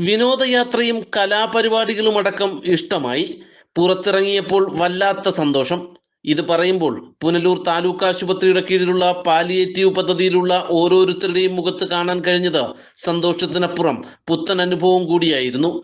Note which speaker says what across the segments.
Speaker 1: വിനോദയാത്രയും കലാപരിപാടികളും അടക്കം ഇഷ്ടമായി. പുറത്തിറങ്ങിയപ്പോൾ വല്ലാത്ത സന്തോഷം. ഇത് പറയുമ്പോൾ പുനലൂർ താലൂക്ക് ആശുപത്രിയുടെ കീഴിലുള്ള പാലിയേറ്റീവ് പദ്ധതിയിലുള്ള ഓരോരുത്തരുടെയും മുഖത്ത് കാണാൻ കഴിഞ്ഞത് സന്തോഷത്തിനപ്പുറം പുത്തൻ അനുഭവം കൂടിയായിരുന്നു.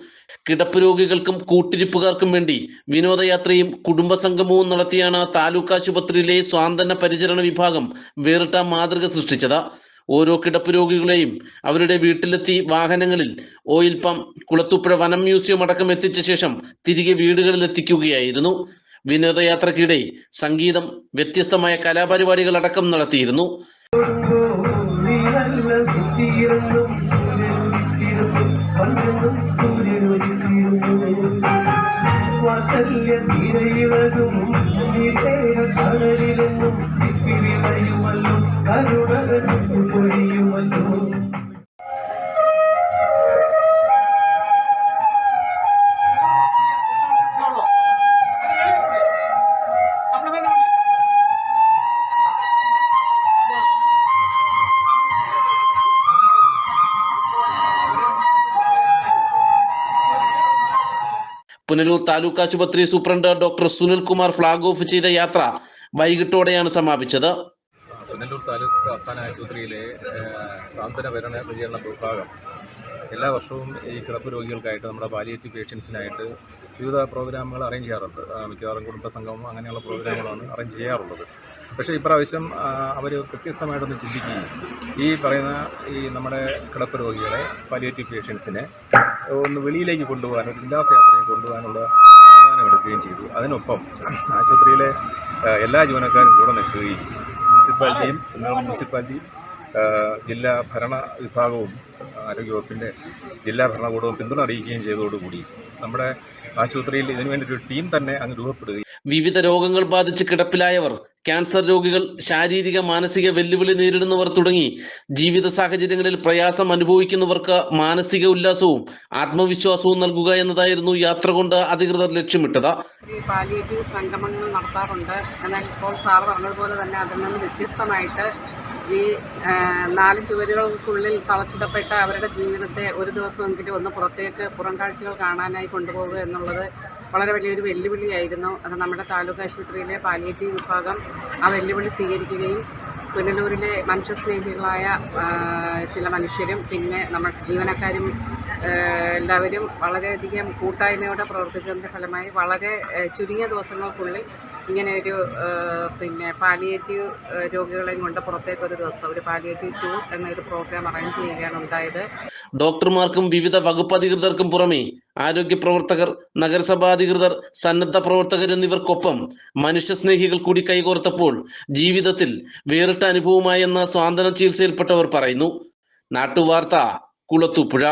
Speaker 1: കിടപ്പ് രോഗികൾക്കും കൂട്ടിരിപ്പുകാർക്കും വേണ്ടി വിനോദയാത്രയും കുടുംബസംഗമവും നടത്തിയാണ് താലൂക്ക് ആശുപത്രിയിലെ സ്വാന്തന പരിചരണ വിഭാഗം വേറിട്ട മാതൃക സൃഷ്ടിച്ചത്. ഓരോ കിടപ്പ് രോഗികളെയും അവരുടെ വീട്ടിലെത്തി വാഹനങ്ങളിൽ ഓയിൽപ്പം കുളത്തുപ്പുഴ വനം മ്യൂസിയം അടക്കം എത്തിച്ച ശേഷം തിരികെ വീടുകളിൽ എത്തിക്കുകയായിരുന്നു. വിനോദയാത്രക്കിടെ സംഗീതം വ്യത്യസ്തമായ കലാപരിപാടികൾ അടക്കം നടത്തിയിരുന്നു.
Speaker 2: വാത്സല്യ
Speaker 1: പുനലൂർ താലൂക്ക് ആശുപത്രി superintendent doctor Sunil Kumar flag off ചെയ്ത യാത്ര വൈകിട്ടോടെയാണ് സമാപിച്ചത്.
Speaker 3: പുനലൂർ താലൂക്ക് ആസ്ഥാന ആശുപത്രിയിലെ സാന്ത്വന ഭരണ പരിചരണ വിഭാഗം എല്ലാ വർഷവും ഈ കിടപ്പ് രോഗികൾക്കായിട്ട് നമ്മുടെ പാലിയേറ്റീവ് പേഷ്യൻസിനായിട്ട് വിവിധ പ്രോഗ്രാമുകൾ അറേഞ്ച് ചെയ്യാറുണ്ട്. മിക്കവാറും കുടുംബസംഗമം അങ്ങനെയുള്ള പ്രോഗ്രാമുകളാണ് അറേഞ്ച് ചെയ്യാറുള്ളത്. പക്ഷേ ഇപ്രാവശ്യം അവർ വ്യത്യസ്തമായിട്ടൊന്ന് ചിന്തിക്കുകയും ഈ പറയുന്ന ഈ നമ്മുടെ കിടപ്പ് രോഗികളെ പാലിയേറ്റീവ് പേഷ്യൻസിനെ ഒന്ന് വെളിയിലേക്ക് കൊണ്ടുപോകാൻ ഒരു ഉല്ലാസയാത്രയെ കൊണ്ടുപോകാനുള്ള തീരുമാനമെടുക്കുകയും ചെയ്തു. അതിനൊപ്പം ആശുപത്രിയിലെ എല്ലാ ജീവനക്കാരും കൂടെ നിൽക്കുകയും മുനിസിപ്പാലിറ്റിയും മുനിസിപ്പാലിറ്റി ജില്ലാ ഭരണ വിഭാഗവും ആരോഗ്യവകുപ്പിന്റെ ജില്ലാ ഭരണകൂടവും പിന്തുണ അറിയിക്കുകയും ചെയ്തതോടുകൂടി നമ്മുടെ ആശുപത്രിയിൽ ഇതിനുവേണ്ടി ഒരു ടീം തന്നെ അങ്ങ് രൂപപ്പെടുകയും
Speaker 1: വിവിധ രോഗങ്ങൾ ബാധിച്ച് കിടപ്പിലായവർ ക്യാൻസർ രോഗികൾ ശാരീരിക മാനസിക വെല്ലുവിളി നേരിടുന്നവർ തുടങ്ങി ജീവിത സാഹചര്യങ്ങളിൽ പ്രയാസം അനുഭവിക്കുന്നവർക്ക് മാനസിക ഉല്ലാസവും ആത്മവിശ്വാസവും നൽകുക എന്നതായിരുന്നു യാത്ര കൊണ്ട് അധികൃതർ ലക്ഷ്യമിട്ടത്.
Speaker 4: പാലിയേറ്റീവ് സംഗമങ്ങൾ നടത്താറുണ്ട്. എന്നാൽ ഇപ്പോൾ സാർ പറഞ്ഞതുപോലെ തന്നെ അതിൽ നിന്ന് വ്യത്യസ്തമായിട്ട് ഈ നാല് ചുവരുകൾക്കുള്ളിൽ തളച്ചിടപ്പെട്ട അവരുടെ ജീവിതത്തെ ഒരു ദിവസമെങ്കിലും ഒന്ന് പുറത്തേക്ക് പുറം കാഴ്ചകൾ കാണാനായി കൊണ്ടുപോകുക എന്നുള്ളത് വളരെ വലിയൊരു വെല്ലുവിളിയായിരുന്നു. അത് നമ്മുടെ താലൂക്ക് ആശുപത്രിയിലെ പാലിയേറ്റീവ് വിഭാഗം ആ വെല്ലുവിളി സ്വീകരിക്കുകയും പുനലൂരിലെ മനുഷ്യസ്നേഹികളായ ചില മനുഷ്യരും പിന്നെ നമ്മൾ ജീവനക്കാരും എല്ലാവരും വളരെയധികം കൂട്ടായ്മയോടെ പ്രവർത്തിച്ചതിന്റെ ഫലമായി വളരെ ചുരുങ്ങിയ ദിവസങ്ങൾക്കുള്ളിൽ ഇങ്ങനെ ഒരു പിന്നെ പാലിയേറ്റീവ് രോഗികളെയും കൊണ്ട് പുറത്തേക്കൊരു ദിവസം ഒരു പാലിയേറ്റീവ് ടൂർ എന്നൊരു പ്രോഗ്രാം അറേഞ്ച് ചെയ്യുകയാണ് ഉണ്ടായത്.
Speaker 1: ഡോക്ടർമാർക്കും വിവിധ വകുപ്പ് അധികൃതർക്കും പുറമെ ആരോഗ്യ പ്രവർത്തകർ നഗരസഭാ അധികൃതർ സന്നദ്ധ പ്രവർത്തകർ എന്നിവർക്കൊപ്പം മനുഷ്യസ്നേഹികൾ കൂടി കൈകോർത്തപ്പോൾ ജീവിതത്തിൽ വേറിട്ട അനുഭവമായെന്ന് സ്വാതന്ത്ര്യ ചികിത്സയിൽപ്പെട്ടവർ പറയുന്നു. നാട്ടുവാർത്ത കുളത്തുപുഴ